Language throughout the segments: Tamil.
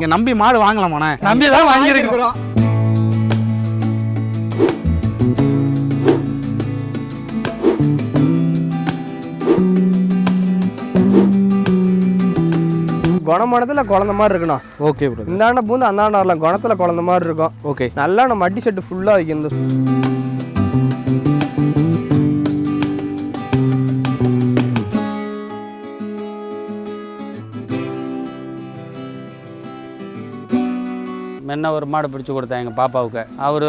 இங்க நம்பி மாடு வாங்கலாமாண்ணே நம்பி தான் வாங்கியிருக்கிறோம். குணமானதுல குழந்த மாதிரி இருக்கணும் ஓகே பிரதர் இந்தாண்ட பூந்து அந்தாண்ட வரலாம். குணத்துல குழந்த மாதிரி இருக்கும். ஓகே நல்லா நம்ம அடி செட்டு ஃபுல்லா வைக்கும் முன்ன ஒரு மாடு பிடிச்சி கொடுத்தேன் எங்கள் பாப்பாவுக்கு. அவர்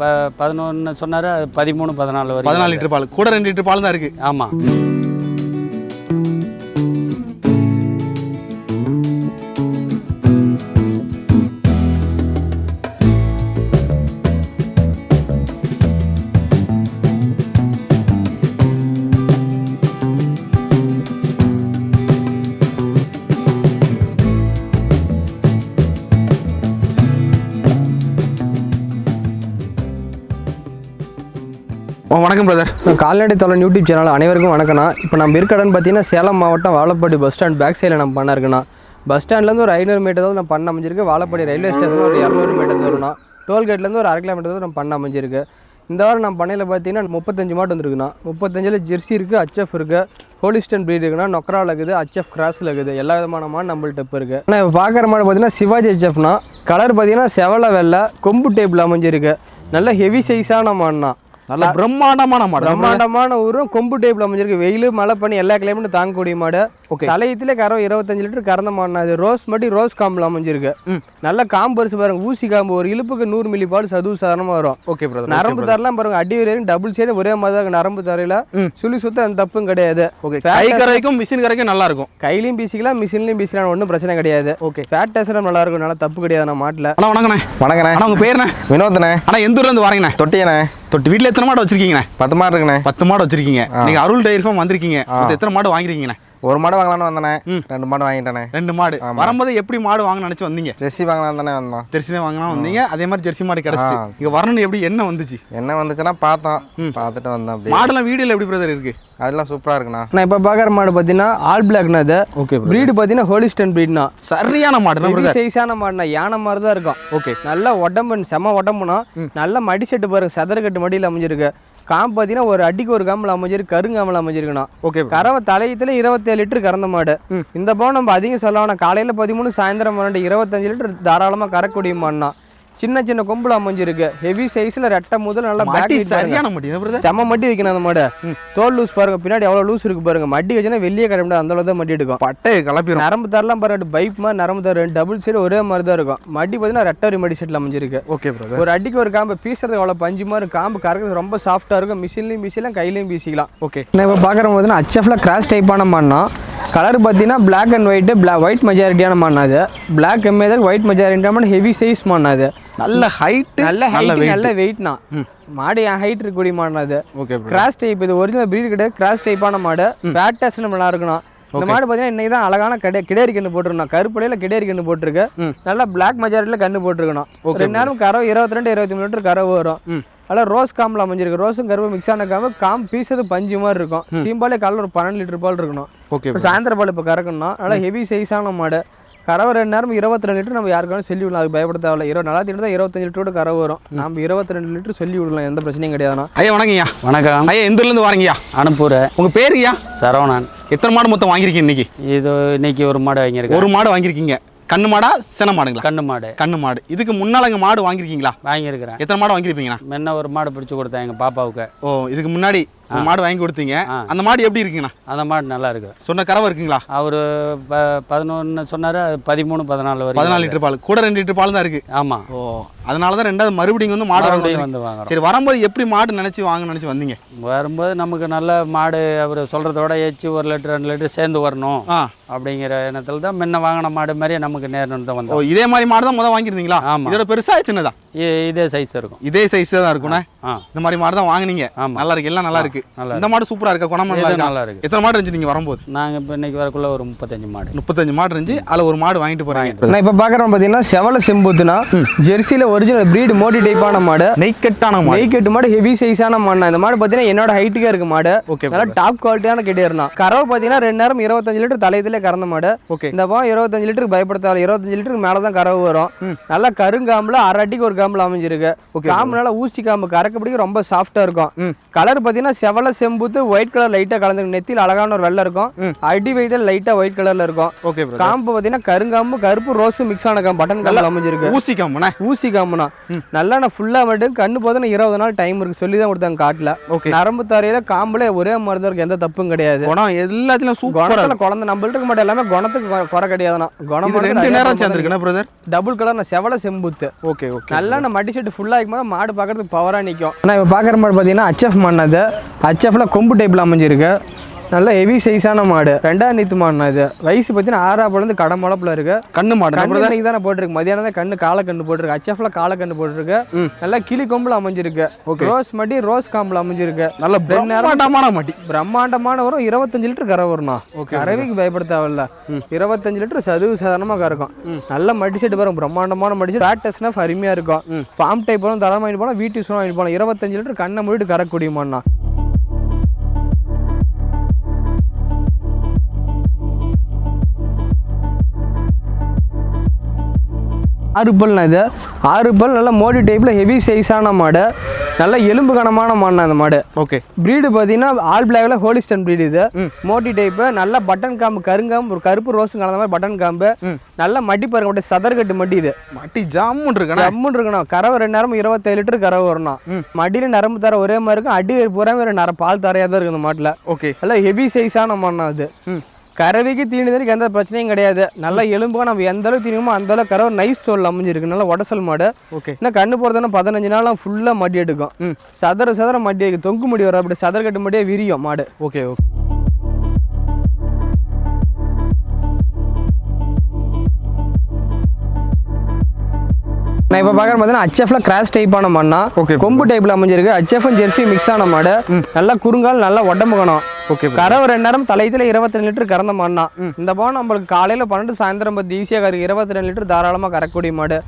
ப பதினொன்று சொன்னார் அது பதிமூணு பதினாலு வரைக்கும் பதினாலு லிட்டர் பால். கூட ரெண்டு லிட்டர் பால் தான் இருக்கு. ஆமாம் வணக்கம் பிரதர் கால்நடை தொழில் யூடியூப் சேனல் அனைவருக்கும் வணக்கம்ண்ணா இப்போ நம்ம இருக்கடன்னு பார்த்தீங்கன்னா சேலம் மாவட்டம் வாழப்பாடி பஸ் ஸ்டாண்ட் பேக் சைடில் நம்ம பண்ண இருக்குண்ணா. பஸ் ஸ்டாண்ட்லேருந்து ஒரு ஐநூறு மீட்டர் தான் நம்ம பண்ண அமைஞ்சிருக்கு. வாழப்பாடி ரயில்வே ஸ்டேஷன் ஒரு இரநூறு மீட்டர் தூரம்ண்ணா டோல்கேட்லேருந்து ஒரு அரை கிலோமீட்டர் தான் நம்ம பண்ண அமைஞ்சிருக்கு. இந்த வாரம் நம்ம பண்ணையில் பார்த்தீங்கன்னா முப்பத்தஞ்சு மாட்டு வந்துருக்குண்ணா. முப்பத்தஞ்சில் ஜெர்சி இருக்குது அச்எஃப் இருக்குது ஹோலிஸ்டன் ப்ரீட் இருக்குன்னா நொக்கராவில் இருக்குது அச்எஃப் கிராஸில் இருக்குது எல்லா விதமான மாடு நம்மள்ட்ட இப்போ இருக்குது ஆனால் இப்போ பார்க்குற மாடு பார்த்தீங்கன்னா சிவாஜி ஹெச்எஃப்னா கலர் பார்த்தீங்கன்னா செவலை வெள்ளை கொம்பு டேபிள் அமைஞ்சிருக்கு. நல்ல ஹெவி சைஸான மாடுனா நல்ல பிரம்மாண்டமான மாடு. பிரம்மாண்டமான ஊரும் கொம்பு டைப்ல அமைஞ்சிருக்கு. வெயில் மழை பண்ணி எல்லா கிளைமேட்டும் தாங்கக்கூடிய மாடு. தலையத்திலே கறவை இருபத்தஞ்சு லிட்டர் கறந்த மாடுனா அது ரோஸ் மட்டும் ரோஸ் காம்பில் அமைஞ்சிருக்கு. நல்ல காம்பு பரிசு பாருங்க ஊசி காம்பு. ஒரு இழுப்புக்கு நூறு மில்லி பால் சதுவு சாதாரணமாக வரும். ஓகே பிரதர் நரம்பு தரலாம் பாருங்க அடி வரையும் டபுள் சைடு ஒரே மாதிரி தான் இருக்கு. நரம்பு தரையில சுழி சுத்த அந்த தப்பும் கிடையாது. ஓகே. கை கரைக்கும் மிஷின் கரைக்கும் நல்லா இருக்கும். கையிலையும் பீசிக்கலாம் மிஷின்லையும் பீசிக்கலாம் ஒன்றும் பிரச்சனை கிடையாது. ஓகே. ஃபேட் டெஸ்ட் நல்லா இருக்கும் நல்லா தப்பு கிடையாது நம்ம மாட்டில். அண்ணா வணக்கண்ணே. உங்க பேருண்ணே வினோத்ண்ணே. அண்ணா எந்த ஊர்ல இருந்து வரீங்கண்ணே? தொட்டியண்ணே. தொட்டு வீட்ல எத்தனை மாடு வச்சிருக்கீங்கண்ணே? பத்து மாடு இருக்குண்ணே. பத்து மாடு வச்சிருக்கீங்க. நீங்க அருள் டைரி ஃபார்ம் வந்திருக்கீங்க. எத்தனை மாடு வாங்கிருக்கீங்கண்ணே? ஒரு மாடு வாங்கலாம்னு வந்தேண்ணே ரெண்டு மாடு வாங்கிட்டேண்ணே ரெண்டு மாடு. வரும்போது எப்படி மாடு வாங்க நினைச்சு வந்தீங்க? ஜெர்சி வாங்கலாம் தானே வந்தோம். ஜெர்சினே வாங்கலாம் வந்தீங்க. அதே மாதிரி ஜெர்சி மாடு கிடைச்சிட்டு ஆ. இங்க வரணும் எப்படி என்ன வந்துச்சு? என்ன வந்துச்சுன்னா பார்த்தோம். பார்த்துட்டு வந்தோம் மாடெல்லாம் வீடியோல எப்படி பிரதர் இருக்கு? அதெல்லாம் சூப்பராக இருக்குண்ணா. நான் இப்போ பார்க்குற மாடு பார்த்தீங்கன்னா ஆல் பிளாக்னா அது ஓகே ப்ரீடு பார்த்தீங்கன்னா ஹோலிஸ்டன் ப்ரீட்னா சரியான மாடு பிரதர் சைஸான மாடுனா யானை மாதிரி தான் இருக்கும். ஓகே நல்ல உடம்பு செம உடம்புனா நல்ல மடி செட்டு பாருங்க. சதுரக்கட்டு மடியில் அமைஞ்சிருக்கு. காம்பு பார்த்தீங்கன்னா ஒரு அடிக்கு ஒரு காம்பில் அமைஞ்சிருக்கு கருங்காம்பில் அமைஞ்சிருக்குண்ணா. ஓகே கறவை தலையத்தில் இருபத்தேழு லிட்டர் கறந்த மாடு. இந்த பவுன் நம்ம அதிகம் சொல்லலாம் காலையில் பதிமூணு சாயந்தரம் பன்னெண்டு இருபத்தஞ்சு லிட்டர் தாராளமாக கறக்கூடிய மாடுனா சின்ன சின்ன கொம்புல அமைஞ்சிருக்கு ஹெவி சைஸில் ரெட்டை முதல் நல்லா மாட்டி சரியான மாடி பிரதர்? செம மட்டி வைக்கணும் அந்த மாடு. தோல் லூஸ் பாருங்க. பின்னாடி எவ்வளோ லூஸ் இருக்கு பாருங்க. மட்டி வச்சுன்னா வெளியே கிளம்ப முடியாது. அந்த அளவு தான் மட்டி எடுக்கும். பட்டை கலப்பிரும். நரம்பு தரலாம் பாருங்க. பைப் மாதிரி நரம்பு தர டபுள் சைடு ஒரே மாதிரி தான் இருக்கும். மட்டி பார்த்தீங்கன்னா ரெட்டரி மடி செட்டில் அமைஞ்சிருக்கு. ஓகே ஒரு அடிக்கு ஒரு காம்பு பீசுறது அவ்வளோ பஞ்சு மாதிரி. காம்பு கறக்கிறது ரொம்ப சாஃப்டாக இருக்கும். மிஷின்லையும் பீசிக்கலாம் கையிலையும் பீசிக்கலாம். ஓகே நான் இப்போ பார்க்குற போது அச்எஃப்ல கிராஸ் டைப்பான மாடுனா கலர் பார்த்தீங்கன்னா black and white black white மெஜாரிட்டியான மாடுனா அது. பிளாக் எம்மேதர் ஒயிட் மெஜாரிட்டியான ஹெவி சைஸ் அது. நல்ல ஹைட் நல்ல நல்ல ஹைட் நல்ல வெயிட்னா மாடு என் ஹைட் இருக்கக்கூடிய மாடுனா அது. ஓகே கிராஸ் டைப் இது ஒரிஜினல் பிரீட் கிடையாது. கிராஸ் டைப்பான மாடு. ஃபேட் டெஸ்ட் நல்லா இருக்கணும். இந்த மாடு பார்த்தீங்கன்னா இன்னைக்கு தான் அழகான கடை கிடேரி கண்ணு போட்டிருக்கணும். கருப்படையில் கிடேரி கண்ணு போட்டிருக்கு. நல்லா பிளாக் மெஜாரிட்டியில் கண்ணு போட்டிருக்கணும். ரெண்டு நேரம் கறவை இருபத்தி ரெண்டு இருபத்தி மூணு லிட்டர் கறவை வரும். நல்லா ரோஸ் காம்பில் அமைஞ்சிருக்கு. ரோஸும் கருவும் மிக்ஸ் ஆன காம்பு காம்பு பீசது பஞ்சு மாதிரி இருக்கும். சீம்பாலே காலைல ஒரு பன்னெண்டு லிட்டர் பால் இருக்கணும். சாயந்தர பால் இப்போ கறக்கணும்னா நல்லா ஹெவி சைஸான மாடு. கறவை ரெண்டு நேரம் இருபத்தி ரெண்டு லிட்டர் நம்ம யாருக்காலும் சொல்லி விடலாம் அதுக்கு பயப்பட தேவையில்ல. இருபது நல்லா தான் இருபத்தஞ்சு லிட்டரோட கறவை வரும். நம்ம இருபத்தி ரெண்டு லிட்டர் சொல்லி விடலாம் எந்த பிரச்சனையும் கிடையாதுண்ணா. ஐயா வணக்கம்யா வணக்கம். ஐயா இருந்து வரீங்கய்யா? அனுப்பூர். உங்க பேருங்கய்யா சரவணன். எத்தனை மாடு மொத்தம் வாங்கிருக்கீங்க இன்னைக்கு? இது இன்னைக்கு ஒரு மாடு வாங்கியிருக்கேன். ஒரு மாடு வாங்கிருக்கீங்க கண்ணு மாடா சின மாடுங்களா? கண்ணு மாடு. கண்ணு மாடு. இதுக்கு முன்னால இங்க மாடு வாங்கிருக்கீங்களா வாங்கியிருக்கிறேன். எத்தனை மாடு வாங்கிருப்பீங்கண்ணா முன்ன ஒரு மாடு பிடிச்சி கொடுத்தேன் எங்கள் பாப்பாவுக்கு. ஓ இதுக்கு முன்னாடி மாடு வாங்கி கொடுத்தீங்க. அந்த மாடு எப்படி இருக்குங்கண்ணா? அந்த மாடு நல்லா இருக்கு. சொன்ன கறவை இருக்குங்களா? அவர் பதினொன்று சொன்னார் பதிமூணு பதினாலு வரைக்கும் பதினாலு லிட்டர் பால். கூட ரெண்டு லிட்டர் பால் தான் இருக்கு. ஆமாம் ஓ அதனால தான் ரெண்டாவது மறுபடியும் வந்து மாடு. வந்து வாங்குறோம். சரி வரும்போது எப்படி மாடு நினைச்சு வாங்க நினைச்சு வந்தீங்க? வரும்போது நமக்கு நல்ல மாடு அவர் சொல்கிறதோட ஏச்சு ஒரு லிட்டர் ரெண்டு லிட்டர் சேர்ந்து வரணும். ஆ. அப்படிங்கிற எண்ணத்தில் தான் முன்ன வாங்கின மாடு மாதிரியே நமக்கு நேரம் தான் ஓ வந்தோம். இதே மாதிரி மாடு தான் முதல் வாங்கியிருந்தீங்களா? ஆமா. இதோட பெருசா சின்னதா? இதே சைஸ் இருக்கும். இதே சைஸ் தான் இருக்கும்ண்ணே? ஆ இந்த மாதிரி மாடு தான் வாங்குனீங்க. ஆமா. நல்லா இருக்கு எல்லாம் நல்லா இருக்கு. நல்லா இந்த மாடு சூப்பரா இருக்கா? குணமா நல்லா இருக்கா? நல்லா இருக்கு. எத்தனை மாடு இருந்துச்சு நீங்க வரும்போது? நாங்கள் இப்போ இன்னைக்கு வரக்குள்ள ஒரு முப்பத்தஞ்சு மாடு. முப்பத்தஞ்சு மாடு இருந்துச்சு அதுல ஒரு மாடு வாங்கிட்டு போறாங்க. நான் இப்போ பார்க்குறோம் பார்த்தீங்கன்னா செவல செம்பூத்துனா ஜெர்சியில் ஒரிஜினல் பிரீடு மோடி டைப்பான மாடு. நெய்க்கட்டான மாடு. நெய்க்கட்டு மாடு ஹெவி சைஸான மாடுனா இந்த மாடு பார்த்தீங்கன்னா என்னோட ஹைட்டுக்கே இருக்கு மாடு. ஓகே நல்லா டாப் குவாலிட்டியான கெடியர்னா கறவை பார்த்தீங்கன்னா ரெண்டு நேரம் இருபத்தஞ்சு லிட்டர் தலையத்தில் கறந்த மாடு. இந்த பக்கம் இருபத்தஞ்சு லிட்டருக்கு பயப்படுத்தாது இருபத்தஞ்சு லிட்டருக்கு மேலே தான் கறவு வரும். நல்லா கருங்காம்புல அரை அடிக்கு ஒரு காம்பில் அமைஞ்சிருக்கு. ஓகே காம்பு நல்லா ஊசி காம்பு கறக்கப்படிக்கு ரொம்ப சாஃப்டாக இருக்கும். கலர் பார்த்தீங்கன்னா செவல செம்புத்து ஒயிட் கலர் லைட்டாக கலந்து நெத்தியில் அழகான ஒரு வெள்ளை இருக்கும். அடி வயதில் லைட்டாக ஒயிட் கலரில் இருக்கும். காம்பு பார்த்தீங்கன்னா கருங்காம்பு கருப்பு ரோஸு மிக்ஸ் ஆன காம்பு பட்டன் காம்பில் அமைஞ்சிருக்கு. ஊசி காம்புண்ணே? ஊசி காம்புனா நல்லா ஃபுல்லாக மட்டும் கண்ணு போதும் இருபது நாள் டைம் இருக்கு. சொல்லி தான் கொடுத்தாங்க காட்டில். நரம்பு தரையில காம்புல ஒரே மருந்து இருக்கு எந்த தப்பும் கிடையாது. எல்லாத்துலயும் குழந்தை நம்மள்ட்ட மாட்டேன் எல்லாமே குணத்துக்கு குறை- கிடையாதுண்ணா. குணம் ரெண்டு நேரம் சேர்ந்துருக்குண்ணா பிரதர் டபுள் கலர் செவல செம்புத்து. ஓகே ஓகே நல்லா நான் மடி செட்டு ஃபுல்லாக இருக்கும்போது மாடு பார்க்கறதுக்கு பவராக நிற்கும் ஆனால் இப்போ பார்க்குற மாடு பார்த்தீங்கன்னா ஹச்எஃப் மண்ணது ஹச்எஃப்ல கொம்பு டைப்பில் அமைஞ்சிருக்கு. நல்ல ஹெவி சைஸான மாடு. ரெண்டாம் நீத்து மாடுனா இது. வயசு பார்த்தீங்கன்னா ஆறாப்புலேருந்து கடை முளப்பில் இருக்கு. கண்ணு மாடு. கண்ணு தானே போட்டிருக்கு. மதியானம் தான் கண்ணு காலை கண்ணு போட்டிருக்கு. ஹச்எஃப்ல காலை கண்ணு போட்டிருக்கு. நல்லா கிளி கொம்புல அமைஞ்சிருக்கு. Okay. ரோஸ் மடி ரோஸ் காம்பில் அமைஞ்சிருக்கு. நல்ல பிரம்மாண்டமான மாட்டி. பிரம்மாண்டமான வரும். இருபத்தஞ்சு லிட்டர் கரை வரும்ண்ணா. ஓகே கறவைக்கு பயப்பட தேவையில்ல இருபத்தஞ்சு லிட்டர் சதுவு சாதாரணமாக கறக்கும். நல்ல மடி செட்டு வரும். பிரம்மாண்டமான மடி செட் ஃபேட் டெஸ்ட்னா அருமையாக இருக்கும். ஃபார்ம் டைப் போகலாம் தரம் வாங்கிட்டு போகலாம் வீட்டு யூஸ் வாங்கிட்டு போகலாம் இருபத்தஞ்சு லிட்டர் கண்ணை மூடிட்டு கறக்கூடியமாண்ணா ஆறு பல்னா இது. ஆறு பல் நல்ல மோடி டைப்பில் ஹெவி சைஸான மாடு. நல்ல எலும்பு கனமான மாடுண்ணா இந்த மாடு. ஓகே. ப்ரீடு பார்த்தீங்கன்னா ஆல் பிளாக்ல ஹோலிஸ்டன் ப்ரீடு இது. மோட்டி டைப்பு நல்ல பட்டன் காம்பு கருங்காம்பு ஒரு கருப்பு ரோஸும் கலந்த மாதிரி பட்டன் காம்பு நல்ல மடி பாருங்க அப்படியே சதர்கட்டு மடி இது. மாட்டி ஜாமுன் இருக்கண்ணா ஜம்முன்னு இருக்கணும். கறவை ரெண்டு நேரம் இருபத்தேழு லிட்டர் கறவை வரணும். மடியில் நரம்பு தர ஒரே மாதிரி இருக்கும். அடி பூரா வேறு நர பால் தரையாக தான் இருக்குது இந்த மாட்டில். ஓகே. நல்லா ஹெவி சைஸான மண்ணா அது. கறவைக்கு தீனிதற்கு எந்த பிரச்சனையும் கிடையாது. நல்லா எலும்புగా நம்ம எந்த அளவுக்கு தீனியுமோ அந்த அளவுக்கு கறவை நைஸ் தோல் அமைஞ்சிருக்கு. நல்லா உடசல் மாடு. ஓகே இன்னும் கண்ணு போகிறதுனா பதினஞ்சு நாளாக ஃபுல்லாக மடி எடுக்கும். சதற சதற மடி தொங்கு முடி வரும். அப்படி சதற கட்டு மடியே விரியும் மாடு. ஓகே ஓகே நான் இப்போ பார்க்குற பார்த்தீங்கன்னா ஹச்எஃப்ல கிராஸ் டைப்பான மண்ணா. கொம்பு டைப்பில் அமைஞ்சிருக்கு. ஹச்எஃப் ஜெர்சி மிக்ஸ் ஆன மாடு. நல்லா குறுங்கால் நல்லா உடம்பு கணும் ஓகே கறவை ரெண்டு நேரம் தலையத்தில் இருபத்தி ரெண்டு லிட்டர் கறந்த மாடுனா இந்த பாவம் நம்மளுக்கு காலையில் பன்னெண்டு சாயந்தரம் பத்து ஈஸியாக கறக்கு இருபத்தி ரெண்டு லிட்டர் தாராளமாக கறக்கக்கூடிய மாடு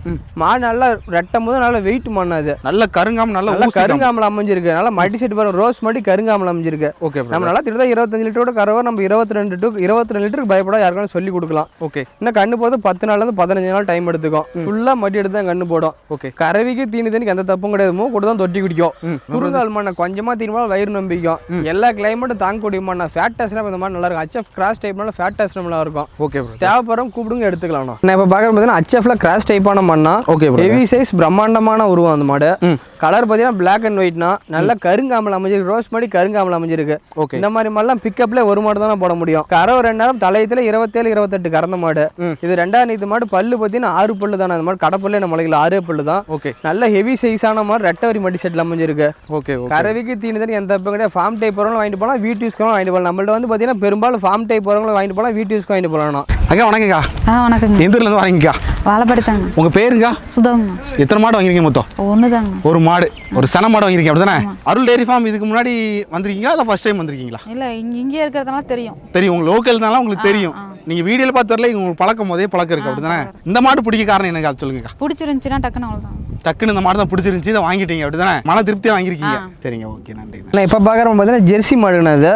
மாடு நல்லா ரெட்டும் போது நல்லா வெயிட் மண்ணா அது. நல்ல கருங்காம் நல்ல நல்லா. கருங்காமல் அமைஞ்சிருக்கு. நல்லா மடி செட்டு பாருங்க ரோஸ் மடி கருங்காமல் அமைஞ்சிருக்கு. ஓகே நம்ம நல்லா திட்டத்தட்ட இருபத்தஞ்சு லிட்டரோட கறவை நம்ம இருபத்தி ரெண்டு டு இருபத்தி ரெண்டு லிட்டருக்கு பயப்பட யாருக்கான சொல்லி கொடுக்கலாம். ஓகே இன்னும் கண்ணு போகிறது பத்து நாள்லேருந்து பதினஞ்சு நாள் டைம் எடுத்துக்கும். ஃபுல்லாக மடி எடுத்து தான் கண்ணு போடும். ஓகே கறவைக்கு தீனி தண்ணிக்கு எந்த தப்பும் கிடையாது. மூ கூட தான் தொட்டி குடிக்கும். குறுங்கால் மண்ணை கொஞ்சமாக தீனிமா வயிறு நம்பிக்கும். எல்லா கிளைமேட்டும் தாங்கக்கூடிய மண்ணை ஃபேட் டெஸ்ட்னா இந்த மாதிரி நல்லா இருக்கும். ஹச்எஃப் கிராஸ் டைப்னால ஃபேட் டெஸ்ட் நல்லா இருக்கும். ஓகே பிரதர் தேவைப்படுறோம் கூப்பிடுங்க எடுத்துக்கலாம் நான் இப்போ பார்க்குறது பார்த்தீங்கன்னா ஹச்எஃப்ல கிராஸ் டைப்பான மண்ணா ஓகே ஹெவி சைஸ் பிரம்மாண்டமான உருவம் அந்த மாடு. கலர் பார்த்தீங்கன்னா பிளாக் அண்ட் ஒயிட்னா நல்ல கருங்காமல் அமைஞ்சிருக்கு. ரோஸ் மாடி கருங்காமல் அமைஞ்சிருக்கு. ஓகே இந்த மாதிரி மாதிரிலாம் பிக்கப்ல ஒரு மாடு தான் போட முடியும். கறவை ரெண்டு நேரம் தலையத்தில் இருபத்தேழு இருபத்தெட்டு கறந்த மாடு. இது ரெண்டாம் நீத்து மாடு பல்லு பார்த்தீங்கன்னா ஆறு பல்லு தானே. அந்த மாதிரி கடப்பல்லே நம்ம முளைக்கல ஆறே பல்லு தான். ஓகே நல்ல ஹெவி சைஸான மாதிரி ரெட்டவரி மடி செட்டில் அமைஞ்சிருக்கு. ஓகே கறவைக்கு தீனி தண்ணி எந்த கிடையாது. ஃபார்ம் டைப் வரவங்களும் வாங்கிட்டு போகலாம் வீட்டு யூஸ்க்கு வாங்கிட்டு போகலாம். நம்மள்ட்ட வந்து பார்த்தீங்கன்னா பெரும்பாலும் ஃபார்ம் டைப் வரவங்களும் வாங்கிட்டு போகலாம் வீட்டு யூஸ்க்கு வாங்கிட்டு போகலாம் அக்கா வணக்கங்கக்கா ஆ வணக்கங்க எந்த ஊர்ல இருந்து வரீங்கக்கா? வாழைப்படி தாங்க உங்க பேருங்கக்கா சுதாங்கண்ணா எத்தனை மாடு வாங்கிருக்கீங்க மொத்தம்? ஒன்று தாங்க ஒரு மாடு ஒரு சன மாடு வாங்கிருக்கீங்க அப்படிதானே? அருள் டேரி ஃபார்ம் இதுக்கு முன்னாடி வந்திருக்கீங்களா இல்லை ஃபர்ஸ்ட் டைம் வந்திருக்கீங்களா? இல்லை இங்கே இங்கே இருக்கிறதுனால தெரியும். தெரியும். உங்க லோக்கல்னால உங்களுக்கு தெரியும். ஆ. நீங்க வீடியோல பார்த்து தெரியல உங்களுக்கு பழக்கம் போதே பழக்கம் இருக்கு ஆ, அப்படிதானே? இந்த மாடு பிடிக்க காரணம் எனக்கு அது சொல்லுங்கக்கா? பிடிச்சிருந்துச்சின்னா டக்குன்னு அவ்வளோதான் டக்குன்னு இந்த மாடு தான் பிடிச்சிருந்துச்சு இதை வாங்கிட்டீங்க அப்படிதானே? மன திருப்தியா வாங்கிருக்கீங்க சரிங்க ஓகே நன்றி நான் இப்போ பார்க்குறோம் பார்த்தீங்கன்னா ஜெர்சி மாடுங்கண்ணா இது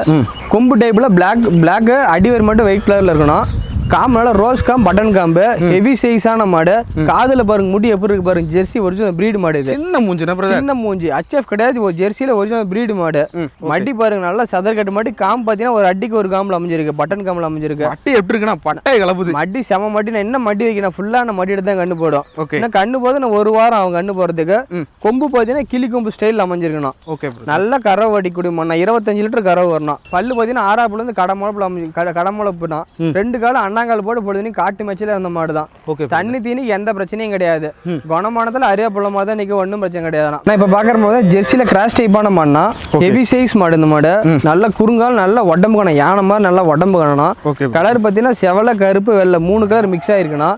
கொம்பு டைப்பில் பிளாக் பிளாக்கு அடிவர் மட்டும் ஒயிட் கலரில் இருக்கணும். காம்புனால ரோஸ் காம் பட்டன் காம்பு ஹெவி சைஸான மாடு. காதுல பாருங்க முடி எப்படி இருக்கு பாருங்க ஜெர்சி ஒரிஜினல் பிரீடு மாடு இது. சின்ன பிரதர் சின்ன மூஞ்சி. ஹச்எஃப் கிடையாது ஒரு ஜெர்சியில் ஒரிஜினல் பிரீடு மாடு. மடி பாருங்க நல்லா சதர் கட்டு மாட்டி காம்பு பார்த்தீங்கன்னா ஒரு அடிக்கு ஒரு காம்பில் அமைஞ்சிருக்கு பட்டன் காம்பில் அமைஞ்சிருக்கு. பட்டை எப்படி இருக்குன்னா பட்டை கலப்புது. மடி செம மடி நான் என்ன மடி வைக்கணும்? ஃபுல்லான மடி எடுத்து தான் கண்ணு போடும். இன்னும் கண்ணு போது நான் ஒரு வாரம் அவங்க கண்ணு போகிறதுக்கு ம். கொம்பு பார்த்தீங்கன்னா கிளி கொம்பு ஸ்டைலில் அமைஞ்சிருக்கணும். ஓகே நல்ல கறவை வடிக்கூடிய மண்ணா இருபத்தஞ்சு லிட்டர் கறவை வரணும். பல்லு பார்த்தீங்கன்னா ஆறாப்புலேருந்து கடமுளப்புல அமைஞ்சு கட கடமுளப்புனா ரெண்டு காலம் அண்ணாங்கால் போட்டு பொழுதுனி காட்டு மேட்சில் இருந்த மாடு தான் ஓகே தண்ணி தீனிக்கு எந்த பிரச்சனையும் கிடையாது. குணமானத்தில் அரிய புள்ளமாக தான் ஒன்றும் பிரச்சனை கிடையாது நான் இப்போ பார்க்குற போது ஜெர்சியில் கிராஸ் டைப்பான மாடுனா ஹெவி சைஸ் மாடு இந்த மாடு. நல்ல குறுங்கால் நல்ல உடம்பு கணம் யானை மாதிரி நல்லா உடம்பு ஓகே கலர் பார்த்தீங்கன்னா செவல கருப்பு வெள்ளை மூணு கலர் மிக்ஸ் ஆயிருக்குன்னா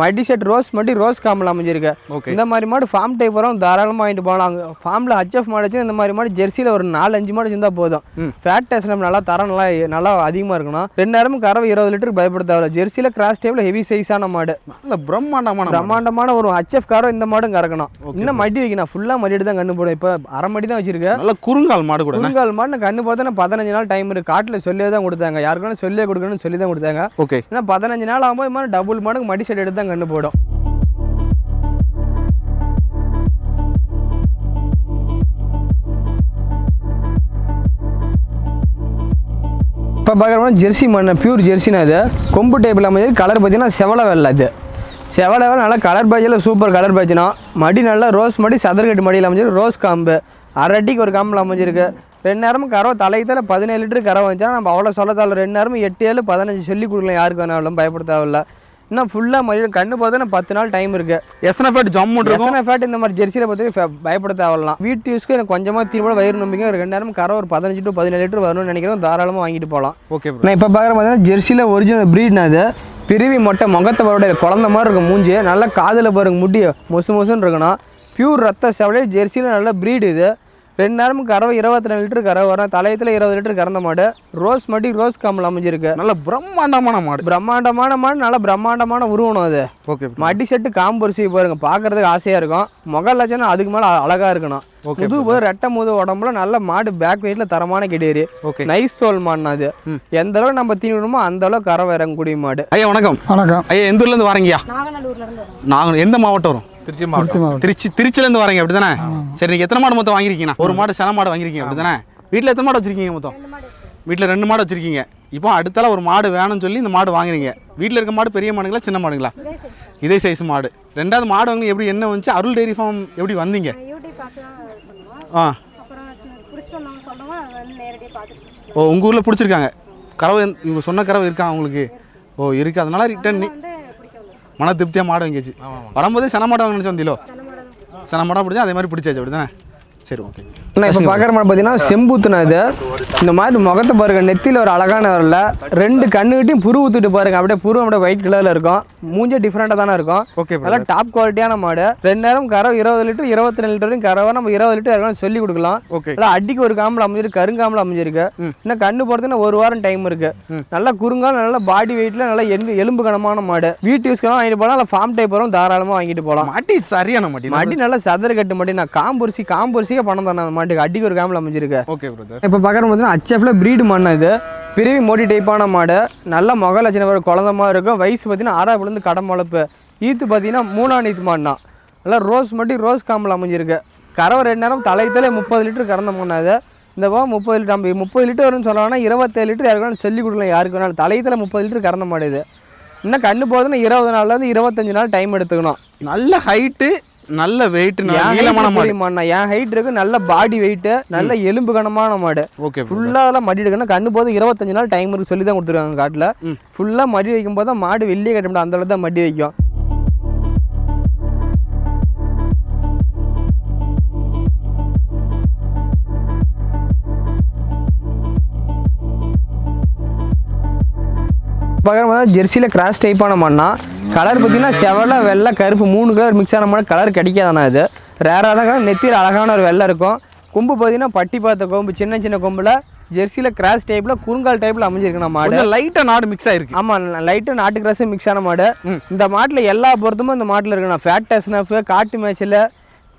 மடி செட் ரோஸ் மடி ரோஸ் காம்பில் அமைஞ்சிருக்கு. இந்த மாதிரி மாடு ஃபார்ம் டைப் வரும் தாராளமாக வாங்கிட்டு போகலாம். அங்கே ஃபார்மில் ஹச்எஃப் மாடு வச்சு இந்த மாதிரி மாடு ஜெர்சியில் ஒரு நாலு அஞ்சு மாடு இருந்தால் போதும். ஃபேட் டெஸ்ட் நல்லா தரம் நல்லா நல்லா அதிகமாக இருக்கணும் ரெண்டு நேரமும் கறவை இருபது லிட்டருக்கு பயப்படுத்த தேவை ஜெர்சியில் கிராஸ் டைப்பில் ஹெவி சைஸான மாடு. நல்ல பிரம்மாண்டமான மாடு. பிரம்மாண்டமான ஒரு ஹச்எஃப் காரோ இந்த மாடும் கறக்கணும். இன்னும் மடி வைக்கணும் ஃபுல்லாக மடிட்டு தான் கண்ணு போடும் இப்போ அரை மடி தான் வச்சிருக்கேன் நல்ல குறுங்கால் மாடு கூட குறுங்கால் மாடு கண்ணு பார்த்தா பதினஞ்சு நாள் டைம் இருக்கு. காட்டில் சொல்லியே தான் கொடுத்தாங்க. யாருக்கும் சொல்லியே கொடுக்கணும்னு சொல்லி தான் கொடுத்தாங்க. ஓகே. ஏன்னா பதினஞ்சு நாள் ஆகும்போது மாதிரி டபுள் மாடுக்கு மடி செட் எடுத்து தான் கண்ணு போடும். இப்போ பார்க்குறோம்னா ஜெர்சி மண்ணை பியூர் ஜெர்சினா இது. கொம்பு டைப்பில் அமைஞ்சது கலர் பார்த்தீங்கன்னா செவலை வெள்ளை இது. செவலை வெள்ளை நல்லா கலர் பேஜில் சூப்பர் கலர் பேஜ்னா மடி நல்லா ரோஸ் மடி சதுரக்கட்டு மடியில் அமைஞ்சிருக்கு ரோஸ் காம்பு. அரை அடிக்கு ஒரு காம்பில் அமைஞ்சிருக்கு. ரெண்டு நேரமும் கறவை தலையத்தில் பதினேழு லிட்டர் கறவை வந்துச்சா நம்ம அவ்வளோ சொல்ல தேவையில்ல ரெண்டு நேரமும் எட்டு ஏழு பதினஞ்சு சொல்லி கொடுக்கலாம். யாருக்கு வேணாலும் பயப்பட தேவையில்ல இன்னும் ஃபுல்லாக மடி கண்ணு பார்த்தா பத்து நாள் டைம் இருக்குது எஸ்என்எஃப் ஜம்மு இருக்கும்? எஸ்என்எஃப் ஃபேட் இந்த மாதிரி ஜெர்சியில் பார்த்து பயப்பட தேவையில்லாம். வீட்டு யூஸ்க்கு எனக்கு கொஞ்சமாக திரும்ப வயிறு நம்பிக்கை ஒரு ரெண்டு நேரம் கரை ஒரு பதினஞ்சு டு பதினேழு லிட்டர் வரணும்னு நினைக்கிறோம் தாராளமாக வாங்கிட்டு போகலாம். ஓகே நான் இப்போ பார்க்குற பார்த்தீங்கன்னா ஜெர்சியில் ஒரிஜினல் ப்ரீட்னா அது பிரிவி மொட்டை முகத்தை பரவாயில்ல குழந்த மாதிரி இருக்கும் மூஞ்சி. நல்லா காதில் பாருங்க முடி மொசு மொசுன்னு இருக்கணும் பியூர் ரத்த செவலே ஜெர்சியில் நல்ல ப்ரீடு இது. ரெண்டு நேரமும் கறவை இருபத்தி ரெண்டு லிட்டர் கறவை வரும். தலையத்தில் இருபது லிட்டர் கறந்த மாடு. ரோஸ் மடி ரோஸ் காமல் அமைஞ்சிருக்கு. நல்ல பிரம்மாண்டமான மாடு. பிரம்மாண்டமான மாடு நல்ல பிரம்மாண்டமான உருவணும் அது. ஓகே மடி செட்டு காம்பரிசி பாருங்க பார்க்கறதுக்கு ஆசையாக இருக்கும். முக லட்சணம் அதுக்கு மேலே அழகாக இருக்கணும். முது போய் ரெட்டை முது உடம்புல நல்ல மாடு பேக் வெயிட்ல தரமான கெடேரி. ஓகே. நைஸ் தோல் மாடுனா அது. எந்த அளவுக்கு நம்ம தீனி விடுமோ அந்த அளவுக்கு கறவை இறங்கக்கூடிய மாடு. ஐயா வணக்கம். வணக்கம். ஐயா எந்த ஊர்லேருந்து வரீங்கய்யா? நாங்கள் எந்த மாவட்டம் வரும்? திருச்சி திருச்சி மாவட்டம். திருச்சி திருச்சிலேருந்து வரீங்க அப்படி தானே சரி நீங்கள் எத்தனை மாடு மொத்தம் வாங்கியிருக்கீங்க ஒரு மாடு சென மாடு வாங்கியிருக்கீங்க அப்படி தானே வீட்டில் எத்தனை மாடு வச்சிருக்கீங்க மொத்தம்? வீட்டில் ரெண்டு மாடு வச்சிருக்கீங்க. இப்போ அடுத்தால ஒரு மாடு வேணும்னு சொல்லி இந்த மாடு வாங்குறீங்க. வீட்டில் இருக்க மாடு பெரிய மாடுங்களா சின்ன மாடுங்களா? இதே சைஸ் மாடு. ரெண்டாவது மாடு வாங்கி எப்படி என்ன வந்துச்சு? அருள் டெய்ரி ஃபார்ம் எப்படி வந்தீங்க? ஆ. வந்து ஓ உங்கள் ஊரில் பிடிச்சிருக்காங்க. கறவை இவங்க சொன்ன கறவை இருக்கா அவங்களுக்கு ஓ இருக்கு. அதனால ரிட்டர்ன் வந்து மன திருப்தியாக மாடு வாங்கியாச்சு. வரும்போதே சென மாடு வாங்கணும்னு வந்தீங்களோ சென மாடாக பிடிச்சா அதே மாதிரி பிடிச்சாச்சு அப்படி தானே சரி ஓகே நான் இப்போ பார்க்குற மாதிரி பார்த்தீங்கன்னா செம்பூத்துனா இது. இந்த மாதிரி முகத்தை பாருங்க நெத்தியில் ஒரு அழகான வரல ரெண்டு கண்ணுகிட்டையும் புரு ஊத்துட்டு பாருங்க அப்படியே புரு அப்படியே ஒயிட் கலரில் இருக்கும். மூஞ்சே டிஃப்ரெண்ட்டாக தானே இருக்கும். ஓகே நல்லா டாப் குவாலிட்டியான மாடு. ரெண்டு நேரம் கறவை இருபது லிட்டர் இருபத்தி ரெண்டு லிட்டர் வரைக்கும் கறவை. நம்ம இருபது லிட்டர் இறக்கணும் சொல்லி கொடுக்கலாம். ஓகே நல்லா அடிக்கு ஒரு காம்பில் அமைஞ்சிருக்கு கருங்காம்பில் அமைஞ்சிருக்கு. இன்னும் கண்ணு போகிறதுக்கு ஒரு வாரம் டைம் இருக்கு. நல்லா குறுங்கால் நல்ல பாடி வெயிட்ல நல்லா எலும்பு எலும்பு கனமான மாடு. வீட்டு யூஸ்க்கெல்லாம் வாங்கிட்டு போகலாம் இல்லை ஃபார்ம் டைப் வரும் தாராளமாக வாங்கிட்டு போகலாம் மாட்டி சரியான மாட்டி. மடி நல்லா சதுர கட்டு மடி நான் காம்பரிசி காம்பரிசிக்கே பணம் தானே அந்த மாட்டுக்கு? அடிக்கு ஒரு காம்பில் அமைஞ்சிருக்கு. ஓகே பிரதர் இப்போ பார்க்குற பார்த்தீங்கன்னா ஹச்எஃப்ல ப்ரீடு மண்ணு இது. பிரிவி மோடி டைப்பான மாடு. நல்ல முக லட்சணம் குழந்தமா இருக்கும். வயசு பார்த்தீங்கன்னா ஆறாப்புலேருந்து கடை முளைப்பு ஈத்து பார்த்தீங்கன்னா மூணாம் ஈத்து மாடு தான் நல்லா ரோஸ் மட்டி ரோஸ் காம்பில் அமைஞ்சிருக்கு. கறவை ரெண்டு நேரம் தலையத்தலே முப்பது லிட்டர் கறந்த அது இந்த போக முப்பது லிட்டர் நம்ம முப்பது லிட்டர் வரும்னு சொல்லலாம்னா இருபத்தேழு லிட்டர் யாருக்கும் சொல்லி கொடுக்கலாம். யாருக்கு வேணாலும். தலையத்தில் முப்பது லிட்டர் கறந்த மாடு இது. இன்னும் கண்ணு போகுதுன்னா இருபது நாள்லேருந்து இருபத்தஞ்சு நாள் டைம் எடுத்துக்கணும். நல்ல ஹைட்டு நல்ல வெயிட் நீளமான மாடு. அண்ணா? என் ஹைட் இருக்கு நல்ல பாடி வெயிட்டு நல்ல எலும்பு கனமான மாடு. ஓகே ஃபுல்லாக அதெல்லாம் மடி எடுக்கணும். கண்ணு போது இருபத்தஞ்சு நாள் டைம் இருக்கு சொல்லி தான் கொடுத்துருக்காங்க காட்டில். ஃபுல்லாக மடி வைக்கும் போது மாடு வெளியே கட்ட முடியும் அந்த அளவுக்கு தான் மடி வைக்கும். பார்க்குற ஜெர்சியில் கிராஸ் டைப்பான மண்ணா. கலர் பார்த்தீங்கன்னா செவலை வெள்ளை கருப்பு மூணு கலர் மிக்ஸ் ஆன மாதிரி கலர் கிடைக்காதாண்ணா இது. ரேராக தான். நெத்தியில் அழகான ஒரு வெள்ளை இருக்கும். கொம்பு பார்த்தீங்கன்னா பட்டி பார்த்த கொம்பு சின்ன சின்ன கொம்பில் ஜெர்சியில் கிராஸ் டைப்பில் குறுங்கால் டைப்பில் அமைஞ்சிருக்கு நம்ம மாடு. கொஞ்சம் லைட்டா நாடு மிக்ஸ் ஆயிருக்கு. ஆமாம் லைட்டு நாட்டு கிராஸ் மிக்ஸ் ஆன மாடு. இந்த மாட்டில் எல்லா பொருத்தமும் இந்த மாட்டில் இருக்குண்ணா. ஃபேட் டஸ்னஃப் காட்டு மேய்ச்சல்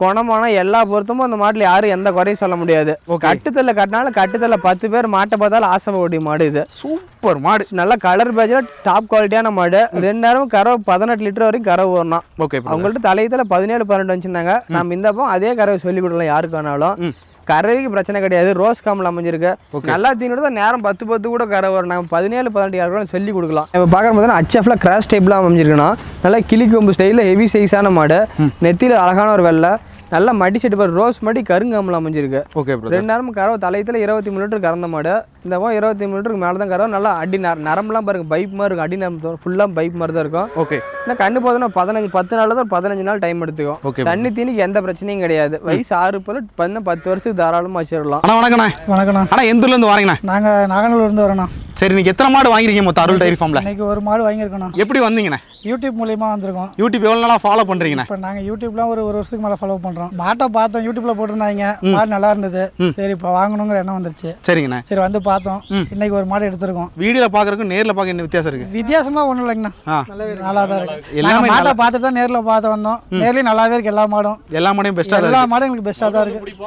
குணமான எல்லா பொருத்தமும் அந்த மாட்டில் யாரும் எந்த குறையும் சொல்ல முடியாது. கட்டுத்தல்ல கட்டினாலும் கட்டுத்தல்ல பத்து பேர் மாட்டை பார்த்தாலும் ஆசைப்படக்கூடிய மாடு இது. சூப்பர் மாடு. நல்ல கலர் பேஜில் டாப் குவாலிட்டியான மாடு. ரெண்டு நேரம் கறவை பதினெட்டு லிட்டர் வரைக்கும் கறவை வரணும் ஓகே அவங்கள்ட்ட தலையத்தில் பதினேழு பன்னெண்டு வச்சுருந்தாங்க. நம்ம இந்த பக்கம் அதே கறவை சொல்லி கொடுக்கலாம் யாருக்கு வேணாலும் கறவைக்கு பிரச்சனை கிடையாது. ரோஸ் காமில் அமைஞ்சிருக்கு. நல்லா தீனோட தான் நேரம் பத்து பத்து கூட கறவை வரும் நம்ம பதினேழு பதினெட்டு யாருக்கு வேணாலும் சொல்லி கொடுக்கலாம். இப்போ பார்க்குற பார்த்தீங்கன்னா ஹச்எஃப்ல கிராஸ் டைப்லாம் அமைஞ்சிருக்குன்னா நல்லா கிளி கொம்பு ஸ்டைலில் ஹெவி சைஸான மாடு. நெத்தியில் அழகான ஒரு வெள்ளை. நல்லா மடி செட்டு பாரு. ரோஸ் மடி கருங்காமில் அமைஞ்சிருக்கு. ஓகே பிரதர் ரெண்டு நேரமும் கறவை. தலையத்தில் இருபத்தி மூணு லிட்டர் கறந்த மாடு. இந்த பக்கம் இருபத்தி மூணு லிட்டருக்கு மேலே தான் கறவை. நல்லா அடி நர நரம்புலாம் பாருங்க. பைப் மாதிரி இருக்கும். அடி நரம்பு ஃபுல்லாக பைப் மாதிரி தான் இருக்கும். ஓகே இன்னும் கண்ணு போதுன்னா பதினஞ்சு பத்து நாள் தான் பதினஞ்சு நாள் டைம் எடுத்துக்கும். Okay. தண்ணி தீனிக்கு எந்த பிரச்சனையும் கிடையாது. வயசு ஆறு போல பண்ண பத்து வருஷத்துக்கு தாராளமாக வச்சிடலாம். அண்ணா வணக்கண்ணே வணக்கண்ணா அண்ணா எந்த ஊர்ல இருந்து வரீங்கண்ணா? நாங்கள் நாகநல்லூர்லேருந்து வரோண்ணா. சரி இன்னைக்கு எத்தனை மாடு வாங்கிருக்கீங்க மொத்தம் அருள் டைரி ஃபார்ம்ல இன்னைக்கு ஒரு மாடு வாங்கியிருக்கோம் எப்படி வந்தீங்கண்ணே? யூடியூப் மூலியமா வந்திருக்கோம். யூடியூப் எவ்வளோ நாளாக ஃபாலோ பண்ணுறீங்கண்ணே இப்போ நாங்கள் யூடியூப்லாம் ஒரு ஒரு வருஷத்துக்கு மேலே ஃபாலோ பண்ணுறோம் மாட்டை பார்த்தோம் யூடியூப்ல போட்டிருந்தாங்க. மாடு நல்லா இருந்தது. சரி இப்போ வாங்கணுங்கிற எண்ணம் வந்துருச்சு. சரிங்கண்ணே. சரி வந்து பார்த்தோம். இன்னைக்கு ஒரு மாடு எடுத்திருக்கோம். வீடியோவில் பார்க்குறதுக்கும் நேரில் பார்க்க என்ன வித்தியாசம் இருக்குது வித்தியாசமா ஒன்றும் இல்லைங்கண்ணா. நல்லா தான் இருக்கு. எல்லாமே மாட்டை பார்த்துட்டு தான் நேரில் பார்த்து வந்தோம். நேர்லயும் நல்லாவே இருக்கு எல்லா மாடும். எல்லா மாடையும் பெஸ்ட்டாக எல்லா மாடும் எங்களுக்கு பெஸ்ட்டாக தான் இருக்கு.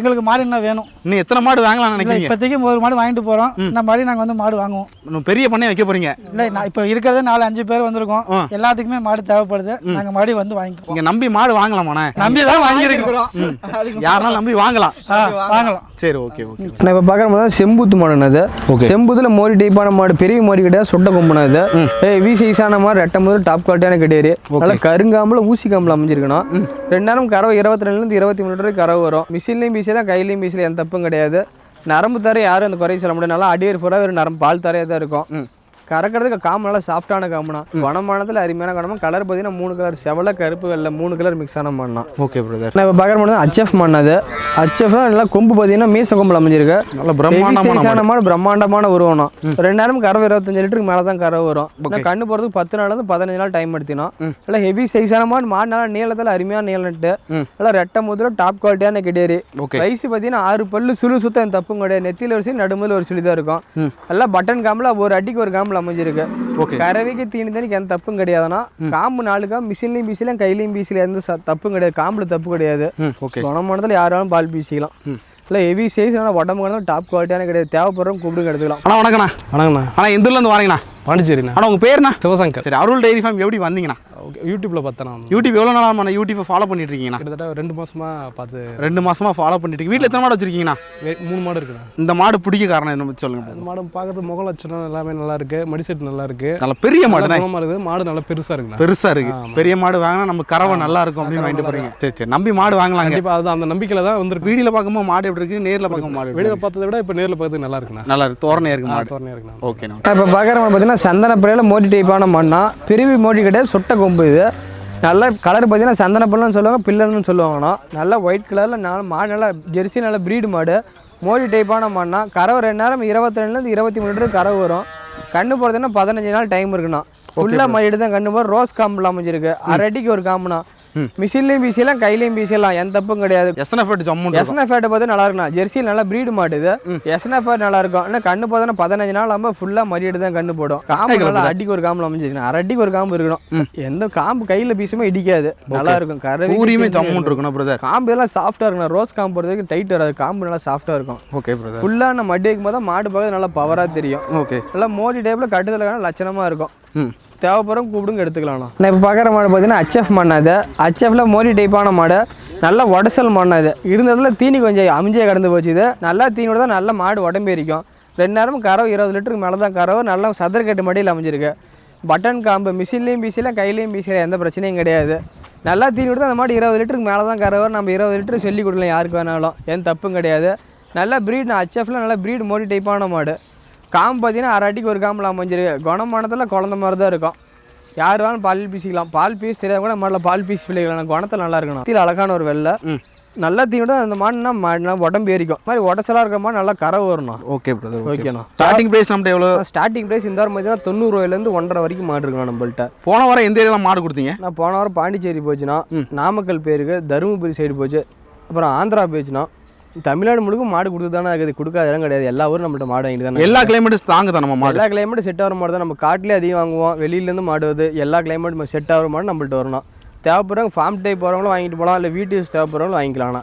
எங்களுக்கு மாடு இன்னும் வேணும். இன்னும் எத்தனை மாடு வாங்கலாம்னு இல்லை நினைக்கிறீங்க இப்போதைக்கு ஒரு மாடு வாங்கிட்டு போகிறோம் இந்த மாதிரி நாங்கள் வந்து மாடு வாங்குவோம். இன்னும் பெரிய பண்ணையை வைக்க போறீங்க. இல்லை நான் இப்போ இருக்கிறதே நாலு அஞ்சு பேர் வந்திருக்கோம். எல்லாத்துக்குமே மாடு தேவைப்படுது. நாங்கள் மாடி வந்து வாங்கிக்குவோம் இங்க நம்பி மாடு வாங்கலாமாண்ணே? நம்பி தான் வாங்கியிருக்கிறோம். யாருனாலும் நம்பி வாங்கலாம். வாங்கலாம். சரி ஓகே ஓகே. நான் இப்போ பார்க்குற மாதிரி செம்புத்து மாடுன்னு அது Okay. செம்புத்துல மோரி டைப்பான மாடு பெரிய மோரி கிடையாது சொட்ட கொம்புனா இது. ஏய் வி சைஸான மாடு ரெட்டை முதல் டாப் குவாலிட்டியான கிடையாது நல்லா கருங்காம்புல ஊசி காம்பில் அமைஞ்சிருக்கணும். ரெண்டு நேரம் கறவை இருபத்தி ரெண்டுலேருந்து இருபத்தி மூணு வரைக்கும் கறவை வரும். மிஷின்லேயும் பீசி தான் கையிலையும் பீசில் எந்த தப்பும் கிடையாது. நரம்பு தர யாரும் அந்த குறைய சொல்ல முடியாது. நல்லா அடியர் ஃபுல்லாக ஒரு நரம்பு பால் தரையாக தான் இருக்கும் கறக்கிறதுக்கு நல்லா சாஃப்டான காம்புனா குணமானத்தில் அருமையான குணமா கலர் பார்த்தீங்கன்னா மூணு கலர் செவலை கருப்பு வெள்ளை மூணு கலர் மிக்ஸ் ஆன மாடுனா ஓகே பிரதர் நான் இப்போ பார்க்குற மாடு அச்எஃப் மண்ணது அச்எஃப்னா நல்லா கொம்பு பார்த்தீங்கன்னா மீச கொம்பில் அமைஞ்சிருக்கு. நல்ல பிரம்மாண்டமான பிரம்மாண்டமான உருவம் ரெண்டு நேரம் கறவை இருபத்தஞ்சு லிட்டருக்கு மேலே தான் கறவை வரும். கண்ணு போகிறதுக்கு பத்து நாள்லேருந்து பதினஞ்சு நாள் டைம் எடுத்தினோம் நல்லா ஹெவி சைஸான மாடு மாடு நல்லா நீளத்தில் அருமையான நீள நட்டு நல்லா ரெட்டை முதல்ல டாப் குவாலிட்டியான கிடையாது. வயசு பார்த்தீங்கன்னா ஆறு பல்லு சுழு சுத்தம் தப்பும் கிடையாது. நெத்தியில் ஒரு சரி நடுமுதல் ஒரு சுழி தான் இருக்கும். நல்லா பட்டன் காம்பில் ஒரு அடிக்கு ஒரு காம்பில் அமைஞ்சிருக்கு. ஓகே கறவைக்கு தீனி தண்ணிக்கு எந்த தப்பும் கிடையாதுன்னா காம்பு காம்பு மிஷின்லையும் பீசலாம் கையிலையும் பீசல எந்த தப்பும் கிடையாது. காம்பில் தப்பு கிடையாது. ஓகே குணமானதில் யாராலும் பால் பீசிக்கலாம். இல்லை ஹெவி சைஸ் நல்லா உடம்பு கிடந்தாலும் டாப் குவாலிட்டியான கிடையாது. தேவைப்படுறவங்க கூப்பிடுங்க எடுத்துக்கலாம். அண்ணா வணக்கண்ணா வணக்கண்ணா அண்ணா எந்த ஊர்ல இருந்து வரீங்கண்ணா? பாண்டிச்சேரிண்ணா. அண்ணா உங்க பேருண்ணா? சிவசங்கர். சரி அருள் டைரி ஃபார்ம் எப்படி வந்தீங்கண்ணா? ஓகே யூடியூப்பில் பார்த்தேன் நான். யூடியூப் எவ்வளோ நாளாக நம்ம யூடியூப்பை ஃபாலோ பண்ணிட்டு இருக்கீங்கண்ணா கிட்டத்தட்ட ரெண்டு மாசமா பார்த்து. ரெண்டு மாசமா ஃபாலோ பண்ணிட்டு இருக்கீங்க வீட்டில் எத்தனை மாடு வச்சிருக்கீங்கண்ணா? மூணு மாடு இருக்குண்ணா. இந்த மாடு பிடிக்க காரணம் என்ன சொல்லுங்க அந்த மாடு பார்க்கறது முக லட்சணம் எல்லாமே நல்லா இருக்கு. மடி செட் நல்லா இருக்கு. நல்ல பெரிய குணமா இருக்குது. மாடு நல்லா பெருசா இருக்குண்ணா. பெருசா இருக்கு. பெரிய மாடு வாங்கினா நம்ம கறவை நல்லா இருக்கும் அப்படின்னு வாங்கிட்டு போறீங்க. சரி சரி. நம்பி மாடு வாங்கலாங்க. கண்டிப்பா அது அந்த நம்பிக்கையில தான் வந்திருக்கு. வீடியோல பார்க்கும்போது மாடு எப்படி இருக்கு? நேர்ல பார்க்கும் மாடு இருக்கு? பார்த்ததை விட இப்போ நேரில் பார்த்து நல்லா இருக்குண்ணா. நல்லா இருக்கு. தோரணையா இருக்கு மாடு. தோரணையா இருக்குண்ணா. ஓகேண்ணா இப்போ பார்க்குற மாதிரி பார்த்தீங்கன்னா சந்தன பிள்ளையில மோடி டைப்பான மண்ணா பிரிவி மோடி கிடையாது சொட்ட கொம்பு. இது. நல்ல கலர் பார்த்தீங்கன்னா சந்தன பிள்ளைன்னு சொல்லுவாங்க பிள்ளைன்னு சொல்லுவாங்கண்ணா. நல்லா ஒயிட் கலரில் நாலு மாடு நல்லா ஜெர்சி நல்ல ப்ரீடு மாடு. மோடி டைப்பான மண்ணா கறவை ரெண்டு நேரம் இருபத்தி ரெண்டுலேருந்து இருபத்தி மூணு லிட்டர் கறவை வரும். கண்ணு போகிறதுன்னா பதினஞ்சு நாள் டைம் இருக்குண்ணா. ஃபுல்லாக மடிட்டு தான் கண்ணு போகிற ரோஸ் காம்பில் அமைஞ்சிருக்கு. அரை அடிக்கு ஒரு காம்புனா மிஷின்லேயும் பீசியலாம் கையிலையும் பீசியலாம் எந்த தப்பும் கிடையாது. எஸ்என்எஃப் ஜம்மு இருக்கும். எஸ்என்எஃப் ஃபேட்டை பார்த்து நல்லா இருக்குண்ணா. ஜெர்சியில் நல்லா ப்ரீடு மாட்டுது எஸ்என்எஃப் ஃபேட் நல்லா இருக்கும். ஆனால் கண்ணு பார்த்தோன்னா பதினஞ்சு நாள் ஆகாம ஃபுல்லாக மறியடி தான் கண்ணு போடும். காம்பு நல்லா அடிக்கு ஒரு காம்பில் அமைஞ்சிருக்கணும் அரை அடிக்கு ஒரு காம்பு இருக்கணும். எந்த காம்பு கையில் பீசுமே இடிக்காது. நல்லா இருக்கும். கரை ஊரியுமே ஜம்முன்னு இருக்கணும் பிரதர் காம்பு எல்லாம் சாஃப்டாக இருக்கணும் ரோஸ் காம்பு வரைக்கும் டைட் வராது காம்பு நல்லா சாஃப்டாக இருக்கும். ஓகே பிரதர் ஃபுல்லாக நம்ம மடி வைக்கும் போது மாடு பார்க்க நல்லா பவராக தெரியும். ஓகே. நல்லா மோடி டைப்பில் கட்டுதல் லட்சணமாக இருக்கும். தேவைப்படும் கூப்பிடுங்க எடுத்துக்கலாம் நான் இப்போ பார்க்குற மாடு பார்த்தீங்கன்னா ஹச்எஃப் மண்ணு அது ஹச்எஃப்ல மோடி டைப்பான மாடு. நல்லா உடசல் மண்ணு அது இருந்த தீனி கொஞ்சம் அமைஞ்சியே கடந்து போச்சு இது. நல்லா தீனியோட தான் நல்ல மாடு உடம்பு இருக்கும் ரெண்டு நேரமும் கறவை இருபது லிட்டருக்கு மேலே தான் கறவை. நல்லா சதுரக்கட்டு மடியில் அமைஞ்சிருக்கு. பட்டன் காம்பு மிஷின்லேயும் பீசிலாம் கையிலையும் பீசிலாம் எந்த பிரச்சனையும் கிடையாது. நல்லா தீனி கொடுத்து அந்த மாடு இருபது லிட்டருக்கு மேலே தான் கறவை. நம்ம இருபது லிட்டர் சொல்லி கொடுக்கலாம் யாருக்கு வேணாலும். எந்த தப்பும் கிடையாது. நல்லா ப்ரீட் நான் ஹச்எஃப்ல நல்லா ப்ரீட் மோடி டைப்பான மாடு. காம்பு பார்த்தீங்கன்னா அரை அடிக்கு ஒரு காம்பில் அமைஞ்சிருக்கு. குணமானத்தில் குழந்த மாதிரி தான் இருக்கும். யார் வேணாலும் பால் பீசிக்கலாம். பால் பீஸ் தெரியாத கூட மாடல பால் பீஸ் பிள்ளைகள் குணத்தில் நல்லா இருக்கணும். தீல அழகான ஒரு வெள்ளை. நல்லா தீனோட அந்த மாடுனா மாடுனா உடம்பு ஏறிக்கும். மாதிரி உடச்சலாக இருக்கிற மாதிரி நல்லா கரை வரணும் ஓகே பிரதர் ஓகே ஓகேண்ணா ஸ்டார்டிங் பிரைஸ் நம்மகிட்ட எவ்வளோ ஸ்டார்டிங் ப்ரைஸ் இந்த வாரம் பார்த்தீங்கன்னா தொண்ணூறுவாயிலேருந்து ஒன்றரை வரைக்கும் மாடு இருக்கணும் நம்மள்ட்ட. போன வாரம் எந்த ஏரியாவில் மாடு கொடுத்தீங்க? நான் போன வாரம் பாண்டிச்சேரி போச்சுன்னா நாமக்கல் பேருக்கு தருமபுரி சைடு போச்சு. அப்புறம் ஆந்திரா போச்சுன்னா தமிழ்நாடு முழுக்க மாடு கொடுத்து தானே இருக்குது. கொடுக்காத இடம் கிடையாது. எல்லா ஊரும் நம்மள்ட்ட மாடு வாங்கிட்டு தானே எல்லா கிளைமேட்டும் தாங்க தான் நம்ம மாடு. எல்லா கிளைமேட்டும் செட் ஆகிற மாடு தான். நம்ம காட்டிலே அதிகம் வாங்குவோம். வெளியிலேருந்து மாடு வருது. எல்லா கிளைமேட்டும் செட் ஆகிற மாடு நம்மள்ட்ட வரணும். தேவைப்படுறவங்க ஃபார்ம் டைப் போகிறவங்களும் வாங்கிட்டு போகலாம். இல்லை வீட்டு யூஸ் தேவைப்படுறவங்களும் வாங்கிக்கலாம்ண்ணா